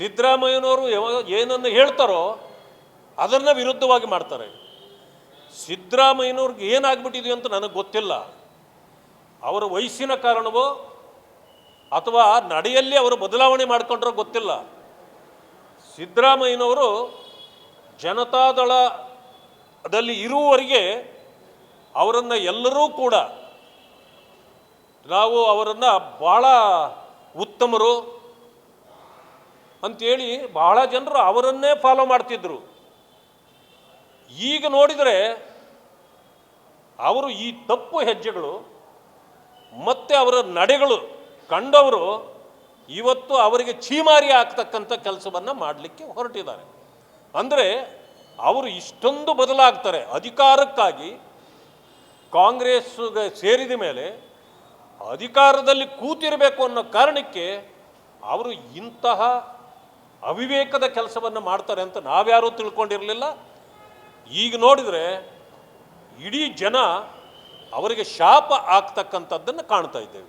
ಸಿದ್ದರಾಮಯ್ಯನವರು ಏನನ್ನು ಹೇಳ್ತಾರೋ ಅದನ್ನು ವಿರುದ್ಧವಾಗಿ ಮಾಡ್ತಾರೆ. ಸಿದ್ದರಾಮಯ್ಯನವ್ರಿಗೆ ಏನಾಗ್ಬಿಟ್ಟಿದೆ ಅಂತ ನನಗೆ ಗೊತ್ತಿಲ್ಲ. ಅವರ ವಯಸ್ಸಿನ ಕಾರಣವೋ ಅಥವಾ ನಡೆಯಲ್ಲಿ ಅವರು ಬದಲಾವಣೆ ಮಾಡಿಕೊಂಡ್ರೋ ಗೊತ್ತಿಲ್ಲ. ಸಿದ್ದರಾಮಯ್ಯನವರು ಜನತಾದಳದಲ್ಲಿ ಇರುವವರಿಗೆ ಅವರನ್ನು ಎಲ್ಲರೂ ಕೂಡ ನಾವು ಅವರನ್ನು ಭಾಳ ಉತ್ತಮರು ಅಂತೇಳಿ ಬಹಳ ಜನರು ಅವರನ್ನೇ ಫಾಲೋ ಮಾಡ್ತಿದ್ರು. ಈಗ ನೋಡಿದರೆ ಅವರು ಈ ತಪ್ಪು ಹೆಜ್ಜೆಗಳು ಮತ್ತು ಅವರ ನಡೆಗಳು ಕಂಡವರು ಇವತ್ತು ಅವರಿಗೆ ಛೀಮಾರಿ ಆಗ್ತಕ್ಕಂಥ ಕೆಲಸವನ್ನು ಮಾಡಲಿಕ್ಕೆ ಹೊರಟಿದ್ದಾರೆ. ಅಂದರೆ ಅವರು ಇಷ್ಟೊಂದು ಬದಲಾಗ್ತಾರೆ. ಅಧಿಕಾರಕ್ಕಾಗಿ ಕಾಂಗ್ರೆಸ್ಗೆ ಸೇರಿದ ಮೇಲೆ ಅಧಿಕಾರದಲ್ಲಿ ಕೂತಿರಬೇಕು ಅನ್ನೋ ಕಾರಣಕ್ಕೆ ಅವರು ಇಂತಹ ಅವಿವೇಕದ ಕೆಲಸವನ್ನು ಮಾಡ್ತಾರೆ ಅಂತ ನಾವ್ಯಾರೂ ತಿಳ್ಕೊಂಡಿರಲಿಲ್ಲ. ಈಗ ನೋಡಿದರೆ ಇಡೀ ಜನ ಅವರಿಗೆ ಶಾಪ ಆಗ್ತಕ್ಕಂಥದ್ದನ್ನು ಕಾಣ್ತಾ ಇದ್ದೇವೆ.